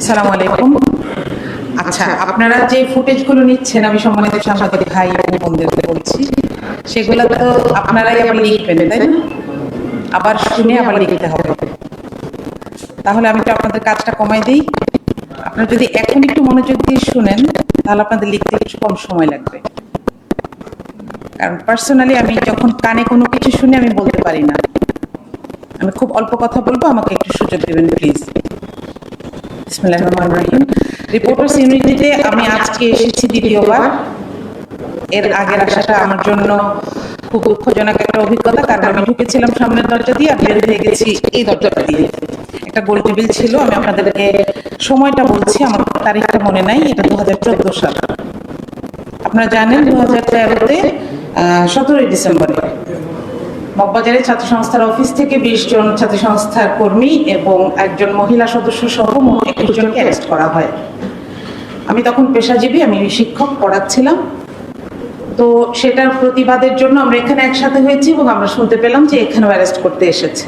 আসসালামু আলাইকুম। আচ্ছা আপনারা যে ফুটেজগুলো নিচ্ছেন আমি সম্মানিত সাংবাদিক ভাই বোনদেরকে বলছি সেগুলো তো আপনারাই আবার লিখবেন তাই না? আবার শুনে আবার লিখতে হবে। তাহলে আমি তো আপনাদের কাজটা কমাই দিই। আপনারা যদি এখন একটু মনোযোগ দিয়ে শুনেন তাহলে আপনাদের লিখতে একটু কম সময় লাগবে। কারণ পার্সোনালি আমি যখন কানে কোনো কিছু শুনে আমি বলতে পারি না। আমি খুব অল্প কথা বলব আমাকে একটু সুযোগ দেবেন প্লিজ রিপোর্টার্স ইউনিটিতে আমি আজকে এসেছি দ্বিতীয়বার। এর আগের আসাটা আমার জন্য খুব দুঃখজনক একটা অভিজ্ঞতা, কারণ আমি ঢুকেছিলাম সামনের দরজা দিয়ে আর বের হয়ে গেছি এই দরজাটা দিয়ে। একটা গোল টেবিল ছিল, আমি আপনাদেরকে সময়টা বলছি, আমার তারিখটা মনে নাই, এটা দু হাজার চোদ্দ সাল। আপনারা জানেন দু হাজার তেরোতে সতেরোই ডিসেম্বরে। মগবাজারের ছাত্র সংস্থার অফিস থেকে বিশ জন ছাত্র সংস্থার কর্মী এবং একজন মহিলা সদস্য সহ মোট অ্যারেস্ট করা হয়। আমি তখন পেশাজীবী, আমি শিক্ষক, পড়াচ্ছিলাম। তো সেটার প্রতিবাদের জন্য আমরা এখানে একসাথে হয়েছি এবং আমরা শুনতে পেলাম যে এখানেও অ্যারেস্ট করতে এসেছে।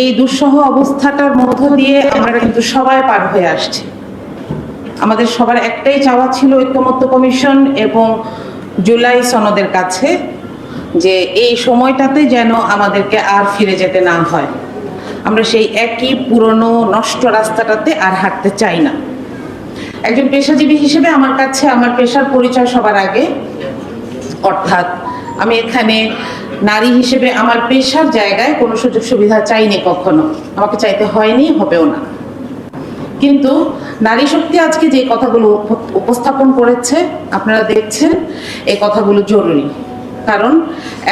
এই দুঃসহ অবস্থাটার মধ্য দিয়ে আমরা কিন্তু সবাই পার হয়ে আসছি। আমাদের সবার একটাই চাওয়া ছিল ঐক্যমত্য কমিশন এবং জুলাই সনদের কাছে যে এই সময়টাতে যেন আমাদেরকে আর ফিরে যেতে না হয়। আমরা সেই একই পুরনো নষ্ট রাস্তাটাতে আর হাঁটতে চাই না। একজন পেশাজীবী হিসেবে আমার কাছে আমার পেশার পরিচয় সবার আগে। অর্থাৎ আমি এখানে নারী হিসেবে আমার পেশার জায়গায় কোনো সুযোগ সুবিধা চাইনি কখনো। আমাকে চাইতে হয়নি, হবেও না। কিন্তু নারী শক্তি আজকে যে কথাগুলো উপ- উপস্থাপন করেছে, আপনারা দেখছেন এই কথাগুলো জরুরি। কারণ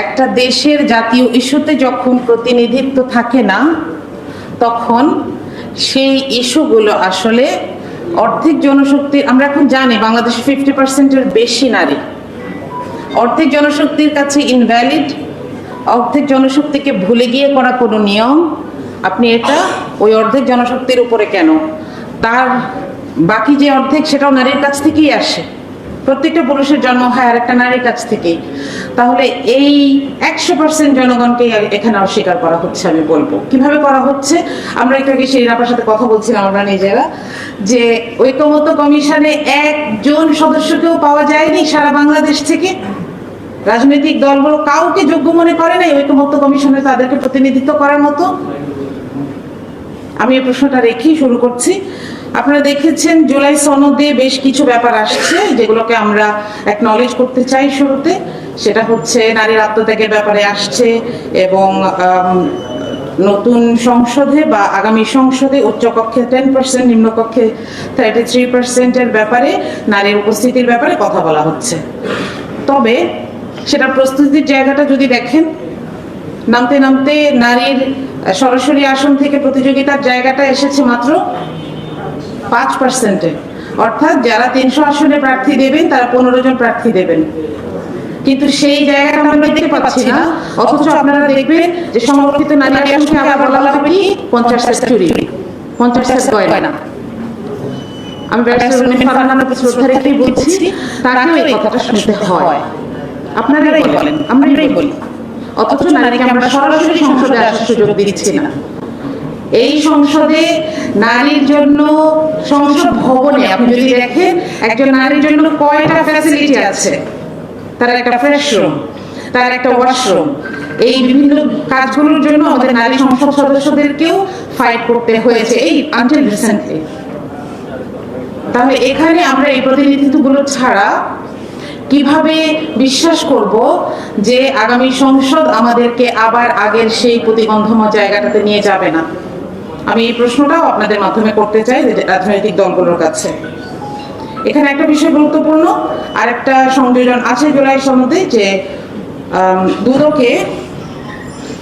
একটা দেশের জাতীয় ইস্যুতে যখন প্রতিনিধিত্ব থাকে না, তখন সেই ইস্যুগুলো আসলে অর্ধেক জনশক্তি, আমরা এখন জানি বাংলাদেশে ফিফটি পার্সেন্টের বেশি নারী। অর্ধেক জনশক্তির কাছে ইনভ্যালিড অর্ধেক জনশক্তিকে ভুলে গিয়ে করা কোনো নিয়ম, আপনি এটা ওই অর্ধেক জনশক্তির উপরে কেন? তার বাকি যে অর্ধেক সেটাও নারীর কাছ থেকেই আসে। প্রত্যেকটা পুরুষের জন্ম হয় আর একটা নারীর কাছ থেকেই তাহলে এই একশো পার্সেন্ট জনগণকে এখানে অস্বীকার করা হচ্ছে আমি বলব। কীভাবে করা হচ্ছে? আমরা একটু আগে সেই আপনার সাথে কথা বলছিলাম আমরা নিজেরা, যে ঐকমত্য কমিশনে একজন সদস্যকেও পাওয়া যায়নি সারা বাংলাদেশ থেকে। রাজনৈতিক দলগুলো কাউকে যোগ্য মনে করে নাই ঐকমত্য কমিশনে তাদেরকে প্রতিনিধিত্ব করার মতো। আমি এই প্রশ্নটা রেখেই শুরু করছি। আপনারা দেখেছেন জুলাই সনদে বেশ কিছু ব্যাপার আসছে, যেগুলোকে আমরা একনলেজ করতে চাই শুরুতে। সেটা হচ্ছে নারীর আত্মত্যাগের ব্যাপারে আসছে এবং নতুন সংসদে বা আগামী সংসদে উচ্চকক্ষে টেন পার্সেন্ট নিম্নকক্ষে থার্টি থ্রি পার্সেন্টের ব্যাপারে, নারীর উপস্থিতির ব্যাপারে কথা বলা হচ্ছে। তবে সেটা প্রস্তুতির জায়গাটা যদি দেখেন, নামতে নামতে নারীর সরাসরি আসন থেকে প্রতিযোগিতার জায়গাটা এসেছে মাত্র পাঁচ পার্সেন্টে। অর্থাৎ যারা তিনশো আসনে প্রার্থী দেবেন তারা পনেরো জন প্রার্থী দেবেন। কিন্তু সেই জায়গাটা আমরা দেখতে পাচ্ছি না। অথচ আপনারা দেখবেন যে সংরক্ষিত নারী আসনকে আবার বলা হবে কি? পঞ্চাশ সেঞ্চুরি পঞ্চাশ গয়না। আমি শ্রদ্ধা রেখেই বলছি। তাকেও এই কথাটা শুনতে হয়। আপনারাই বলেন। আমরাই বলি। অথচ নারীকে আমরা সরাসরি সংসদে আসার সুযোগ দিচ্ছি না। এই সংসদে নারীর জন্য সংসদ ভবনে, আপনি যদি দেখেন, একজন নারীর জন্য কয়টা ফ্যাসিলিটি আছে? তার একটা ফ্রেশ রুম তার একটা ওয়াশরুম এই বিভিন্ন কাজগুলোর জন্য আমাদের নারী সংসদ সদস্যদেরকেও ফাইট করতে হয়েছে, এই আনটিল রিসেন্টলি তাহলে এখানে আমরা এই প্রতিনিধিত্বগুলো ছাড়া কীভাবে বিশ্বাস করব যে আগামী সংসদ আমাদেরকে আবার আগের সেই প্রতিবন্ধময় জায়গাটাতে নিয়ে যাবে না? আমি এই প্রশ্নটাও আপনাদের মাধ্যমে করতে চাই রাজনৈতিক দলগুলোর কাছে। এখানে একটা বিষয় গুরুত্বপূর্ণ আর একটা সংযোজন আছে জুলাই সনদে যে দুদকে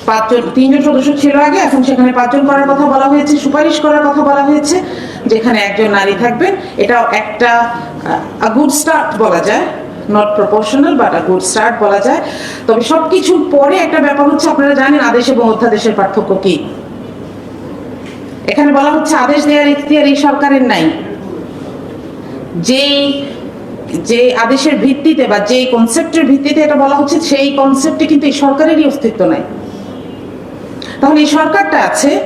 পাঁচজন, তিনজন সদস্য ছিল আগে, এখন সেখানে পাঁচজন করার কথা বলা হয়েছে, সুপারিশ করার কথা বলা হয়েছে, যেখানে একজন নারী থাকবেন। এটাও একটা গুড স্টার্ট বলা যায়। Not proportional but a good start বলা যায়। তবে সবকিছুর পরে একটা ব্যাপার হচ্ছে, আপনারা জানেন আদেশ এবং অধ্যাদেশের পার্থক্য কি? এখানে বলা হচ্ছে আদেশ দেওয়ার ইখতিয়ার এই সরকারের নাই। যেই যে আদেশের ভিত্তিতে বা যেই কনসেপ্টের ভিত্তিতে এটা বলা হচ্ছে, সেই কনসেপ্টে কিন্তু এই সরকারেরই অস্তিত্ব নাই। তাহলে এই সরকারটা আছে,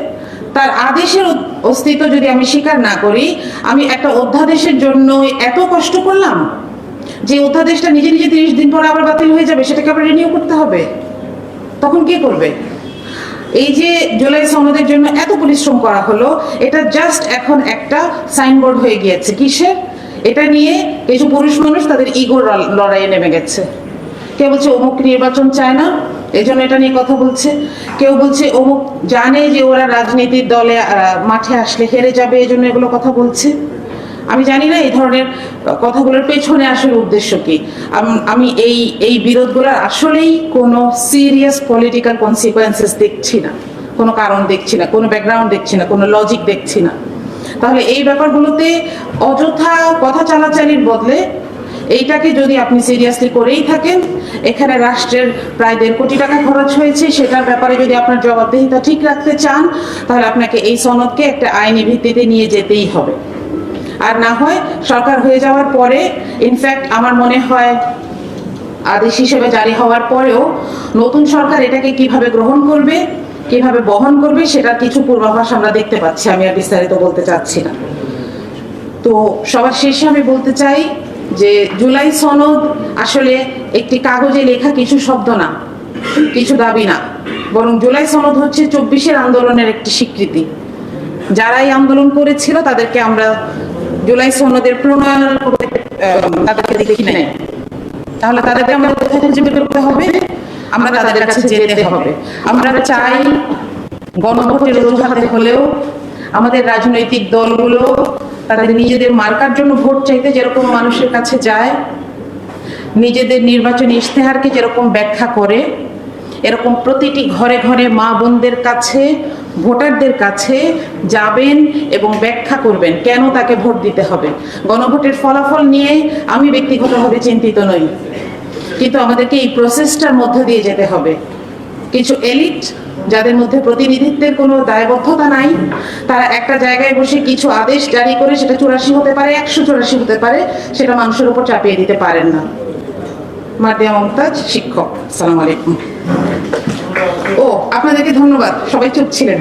তার আদেশের অস্তিত্ব যদি আমি স্বীকার না করি, আমি একটা অধ্যাদেশের জন্য এত কষ্ট করলাম যে অধ্যাদেশটা নিজে নিজে তিরিশ দিন পর আবার বাতিল হয়ে যাবে, সেটাকে আবার রিনিউ করতে হবে। তখন কে করবে? এই যে জুলাই সনদের জন্য এত পরিশ্রম করা হলো, এটা জাস্ট এখন একটা সাইনবোর্ড হয়ে গিয়েছে। কিসের এটা নিয়ে কিছু পুরুষ মানুষ তাদের ইগোর লড়াইয়ে নেমে গেছে। কেউ বলছে অমুক নির্বাচন চায় না এই জন্য এটা নিয়ে কথা বলছে। কেউ বলছে অমুক জানে যে ওরা রাজনীতির দলে মাঠে আসলে হেরে যাবে এই জন্য এগুলো কথা বলছে। আমি জানি না এই ধরনের কথাগুলোর পেছনে আসলে উদ্দেশ্য কি। আমি এই এই বিরোধগুলোর আসলেই কোনো সিরিয়াস পলিটিক্যাল কনসিকোয়েন্সেস দেখছি না। কোনো কারণ দেখছি না, কোনো ব্যাকগ্রাউন্ড দেখছি না, কোনো লজিক দেখছি না। তাহলে এই ব্যাপারগুলোতে অযথা কথা চালাচালির বদলে এইটাকে যদি আপনি সিরিয়াসলি করেই থাকেন, এখানে রাষ্ট্রের প্রায় দেড় কোটি টাকা খরচ হয়েছে, সেটার ব্যাপারে যদি আপনার জবাবদিহিতা ঠিক রাখতে চান, তাহলে আপনাকে এই সনদকে একটা আইনি ভিত্তিতে নিয়ে যেতেই হবে। আর না হয় সরকার হয়ে যাওয়ার পরে ইনফ্যাক্ট আমার মনে হয় আদেশ হিসেবে জারি হওয়ার পরেও নতুন সরকার এটাকে কীভাবে গ্রহণ করবে, কীভাবে বহন করবে, সেটার কিছু পূর্বাভাস আমরা দেখতে পাচ্ছি। আমি আর বিস্তারিত বলতে চাচ্ছি না। তো সবার শেষে আমি বলতে চাই যে জুলাই সনদ আসলে একটি কাগজে লেখা কিছু শব্দ না, কিছু দাবি না। বরং জুলাই সনদ হচ্ছে চব্বিশের আন্দোলনের একটি স্বীকৃতি। যারা এই আন্দোলন করেছিল তাদেরকে আমরা জুলাই সনদের প্রণয়ন করতে তাদেরকে দেখি নাই। তাহলে তাদেরকে আমরা কোথায় খুঁজে বের করতে হবে? আমরা তাদের কাছে যেতে হবে। আমরা চাই গণভোটের অজুহাতে হলেও আমাদের রাজনৈতিক দলগুলো তাদের নিজেদের মার্কার জন্য ভোট চাইতে যেরকম মানুষের কাছে যায়, নিজেদের নির্বাচনী ইশতেহারকে যেরকম ব্যাখ্যা করে এরকম প্রতিটি ঘরে ঘরে মা বোনদের কাছে, ভোটারদের কাছে যাবেন এবং ব্যাখ্যা করবেন কেন তাকে ভোট দিতে হবে। গণভোটের ফলাফল নিয়ে আমি ব্যক্তিগতভাবে চিন্তিত নই। কিন্তু আমাদেরকে এই প্রসেসটার মধ্যে দিয়ে যেতে হবে। কিছু এলিট যাদের মধ্যে প্রতিনিধিত্বের কোনো দায়বদ্ধতা নাই, তারা একটা জায়গায় বসে কিছু আদেশ জারি করে সেটা চুরাশি হতে পারে, একশো চুরাশি হতে পারে, সেটা মানুষের উপর চাপিয়ে দিতে পারেন না। মার্দিয়া মমতাজ শিক্ষক। সালাম আলাইকুম। ও আপনাদেরকে ধন্যবাদ। সবাই চুপ ছিলেন।